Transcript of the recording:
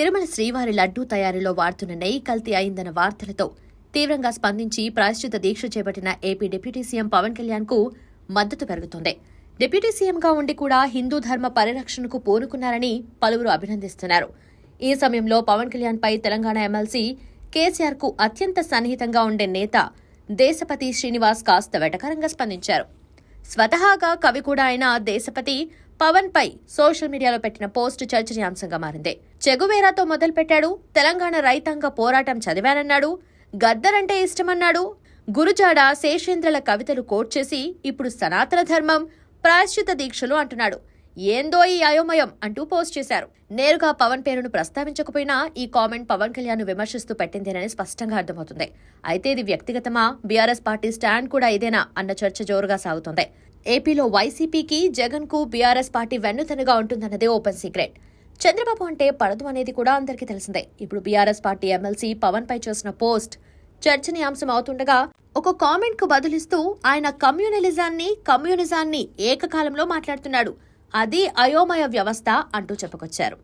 తిరుమల శ్రీవారి లడ్డూ తయారీలో వాడుతున్న నెయ్యి కల్తీ అయిందన్న వార్తలతో తీవ్రంగా స్పందించి ప్రాయశ్చిత దీక్ష చేపట్టిన ఏపీ డిప్యూటీ సీఎం పవన్ కళ్యాణ్కు మద్దతు పెరుగుతోంది. డిప్యూటీ సీఎంగా ఉండి కూడా హిందూ ధర్మ పరిరక్షణకు పూనుకున్నారని పలువురు అభినందిస్తున్నారు. ఈ సమయంలో పవన్ కళ్యాణ్ పై తెలంగాణ ఎమ్మెల్సీ కేసీఆర్కు అత్యంత సన్నిహితంగా ఉండే నేత దేశపతి శ్రీనివాస్ కాస్త వెటకరంగా స్పందించారు. స్వతహాగా కవి కూడా అయిన దేశపతి పవన్ పై సోషల్ మీడియాలో పెట్టిన పోస్ట్ చర్చనీయాంశంగా మారింది. చెగువేరాతో మొదలుపెట్టాడు. తెలంగాణ రైతాంగ పోరాటం చదివానన్నాడు. గద్దరంటే ఇష్టమన్నాడు. గురుజాడ శేషేంద్రల కవితలు కోట్ చేసి ఇప్పుడు సనాతన ధర్మం ప్రాయశ్చిత దీక్షలు అంటున్నాడు. ఏందో ఈ అయోమయం అంటూ పోస్ట్ చేశారు. నేరుగా పవన్ పేరును ప్రస్తావించకపోయినా ఈ కామెంట్ పవన్ కళ్యాణ్ విమర్శిస్తూ పెట్టిందేనని స్పష్టంగా అర్థమవుతుంది. అయితే ఇది వ్యక్తిగతమా? బీఆర్ఎస్ పార్టీ స్టాండ్ కూడా ఇదేనా అన్న చర్చ జోరుగా సాగుతోంది. ఏపీలో వైసీపీకి జగన్కు బీఆర్ఎస్ పార్టీ వెన్నుతనగా ఉంటుందన్నదే ఓపెన్ సీక్రెట్. చంద్రబాబు అంటే పడదు అనేది కూడా అందరికీ తెలిసిందే. ఇప్పుడు బీఆర్ఎస్ పార్టీ ఎమ్మెల్సీ పవన్ పై చేసిన పోస్ట్ చర్చనీయాంశం అవుతుండగా ఒక కామెంట్కు బదులిస్తూ ఆయన కమ్యూనలిజాన్ని కమ్యూనిజాన్ని ఏకకాలంలో మాట్లాడుతున్నాడు. అది అయోమయ వ్యవస్థ అంటూ చెప్పుకొచ్చారు.